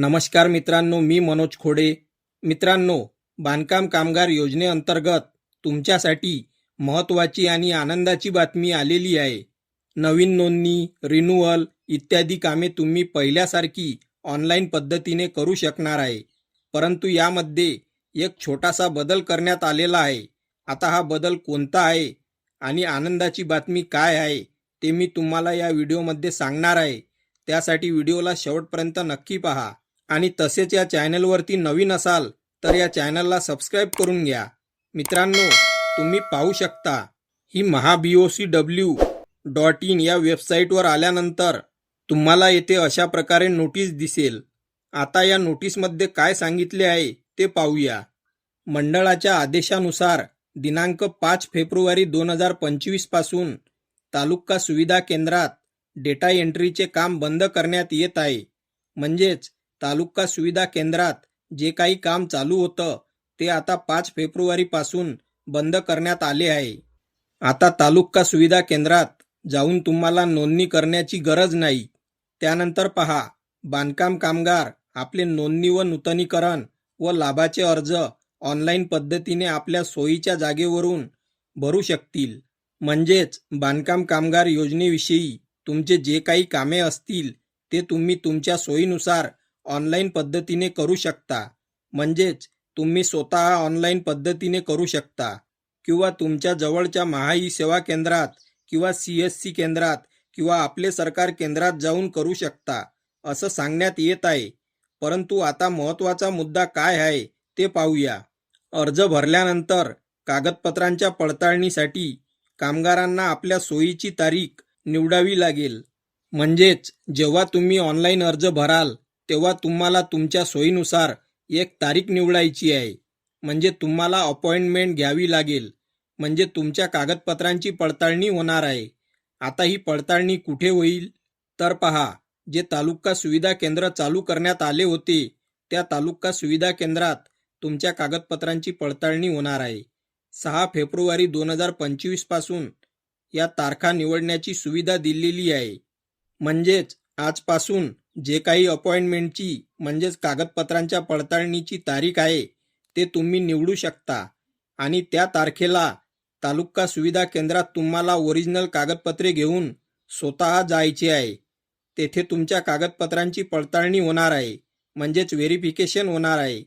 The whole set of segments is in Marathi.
नमस्कार मित्रांनो मी मनोज खोडे. मित्रांनो बांधकाम कामगार योजनेअंतर्गत तुमच्यासाठी महत्त्वाची आणि आनंदाची बातमी आलेली आहे. नवीन नोंदणी रिन्युअल इत्यादी कामे तुम्ही पहिल्यासारखी ऑनलाईन पद्धतीने करू शकणार आहे. परंतु यामध्ये एक छोटासा बदल करण्यात आलेला आहे. आता हा बदल कोणता आहे आणि आनंदाची बातमी काय आहे ते मी तुम्हाला या व्हिडिओमध्ये सांगणार आहे. त्यासाठी व्हिडिओला शेवटपर्यंत नक्की पहा. आणि तसेच या चॅनलवरती नवीन असाल तर या चॅनलला सबस्क्राईब करून घ्या. मित्रांनो तुम्ही पाहू शकता ही Maha B O C W dot in या वेबसाईटवर आल्यानंतर तुम्हाला येथे अशा प्रकारे नोटीस दिसेल. आता या नोटीसमध्ये काय सांगितले आहे ते पाहूया. मंडळाच्या आदेशानुसार दिनांक पाच फेब्रुवारी दोन हजार पंचवीसपासून तालुका सुविधा केंद्रात डेटा एंट्रीचे काम बंद करण्यात येत आहे. म्हणजेच तालुका सुविधा केंद्रात जे काही काम चालू होतं ते आता पाच फेब्रुवारीपासून बंद करण्यात आले आहे. आता तालुका सुविधा केंद्रात जाऊन तुम्हाला नोंदणी करण्याची गरज नाही. त्यानंतर पहा बांधकाम कामगार आपले नोंदणी व नूतनीकरण व लाभाचे अर्ज ऑनलाईन पद्धतीने आपल्या सोयीच्या जागेवरून भरू शकतील. म्हणजेच बांधकाम कामगार योजनेविषयी तुमचे जे काही कामे असतील ते तुम्ही तुमच्या सोयीनुसार ऑनलाईन पद्धतीने करू शकता. म्हणजेच तुम्ही स्वतः ऑनलाईन पद्धतीने करू शकता. किंवा तुमच्या जवळच्या महाई सेवा केंद्रात किंवा सी एस सी केंद्रात किंवा आपले सरकार केंद्रात जाऊन करू शकता असं सांगण्यात येत आहे. परंतु आता महत्त्वाचा मुद्दा काय आहे ते पाहूया. अर्ज भरल्यानंतर कागदपत्रांच्या पडताळणीसाठी कामगारांना आपल्या सोयीची तारीख निवडावी लागेल. म्हणजेच जेव्हा तुम्ही ऑनलाईन अर्ज भराल तेव्हा तुम्हाला तुमच्या सोयीनुसार एक तारीख निवडायची आहे. म्हणजे तुम्हाला अपॉइंटमेंट घ्यावी लागेल. म्हणजे तुमच्या कागदपत्रांची पडताळणी होणार आहे. आता ही पडताळणी कुठे होईल? तर पहा जे तालुका सुविधा केंद्र चालू करण्यात आले होते त्या तालुका सुविधा केंद्रात तुमच्या कागदपत्रांची पडताळणी होणार आहे. सहा फेब्रुवारी दोन हजार पंचवीसपासून या तारखा निवडण्याची सुविधा दिलेली आहे. म्हणजेच आजपासून जे काही अपॉइंटमेंटची म्हणजेच कागदपत्रांच्या पडताळणीची तारीख आहे ते तुम्ही निवडू शकता. आणि त्या तारखेला तालुका सुविधा केंद्रात तुम्हाला ओरिजिनल कागदपत्रे घेऊन स्वतः जायचे आहे. तेथे तुमच्या कागदपत्रांची पडताळणी होणार आहे म्हणजेच व्हेरिफिकेशन होणार आहे.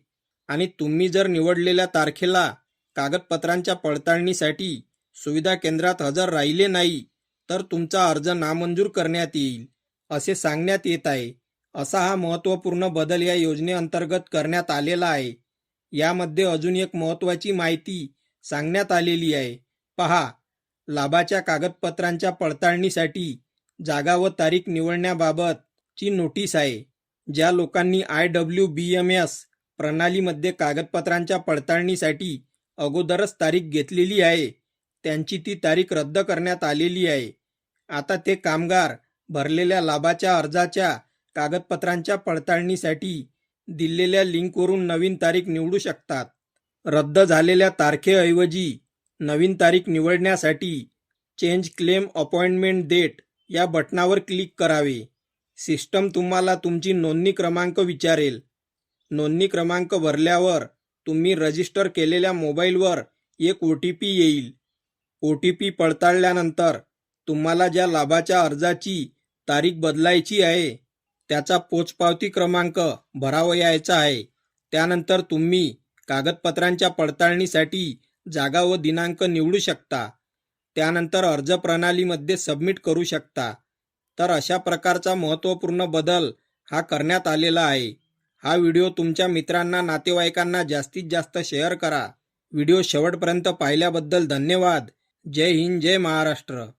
आणि तुम्ही जर निवडलेल्या तारखेला कागदपत्रांच्या पडताळणीसाठी सुविधा केंद्रात हजर राहिले नाही तर तुमचा अर्ज नामंजूर करण्यात येईल. असे सांगण्यात येत आहे. असा हा महत्त्वपूर्ण बदल या योजनेअंतर्गत करण्यात आलेला आहे. यामध्ये अजून एक महत्त्वाची माहिती सांगण्यात आलेली आहे. पहा लाभाच्या कागदपत्रांच्या पडताळणीसाठी जागा व तारीख निवडण्याबाबतची नोटीस आहे ज्या लोकांनी I W B M S प्रणालीमध्ये कागदपत्रांच्या पडताळणीसाठी अगोदरच तारीख घेतलेली आहे. त्यांची ती तारीख रद्द करण्यात आलेली आहे. आता ते कामगार भरलेल्या लाभाच्या अर्जाच्या कागदपत्रांच्या पडताळणीसाठी दिलेल्या लिंकवरून नवीन तारीख निवडू शकतात. रद्द झालेल्या तारखेऐवजी नवीन तारीख निवडण्यासाठी चेंज क्लेम अपॉइंटमेंट डेट या बटनावर क्लिक करावे. सिस्टम तुम्हाला तुमची नोंदणी क्रमांक विचारेल. नोंदणी क्रमांक भरल्यावर तुम्ही रजिस्टर केलेल्या मोबाईलवर एक ओ टी पी येईल. ओ टी पी पडताळल्यानंतर तुम्हाला ज्या लाभाच्या अर्जाची तारीख बदलायची आहे. त्याचा पोचपावती क्रमांक भरावयाचा आहे. त्यानंतर तुम्ही कागदपत्रांच्या पडताळणीसाठी जागा व दिनांक निवडू शकता. त्यानंतर अर्ज प्रणालीमध्ये सबमिट करू शकता. तर अशा प्रकारचा महत्त्वपूर्ण बदल हा करण्यात आलेला आहे. हा व्हिडिओ तुमच्या मित्रांना नातेवाईकांना जास्तीत जास्त शेअर करा. व्हिडिओ शेवटपर्यंत पाहिल्याबद्दल धन्यवाद. जय हिंद जय महाराष्ट्र.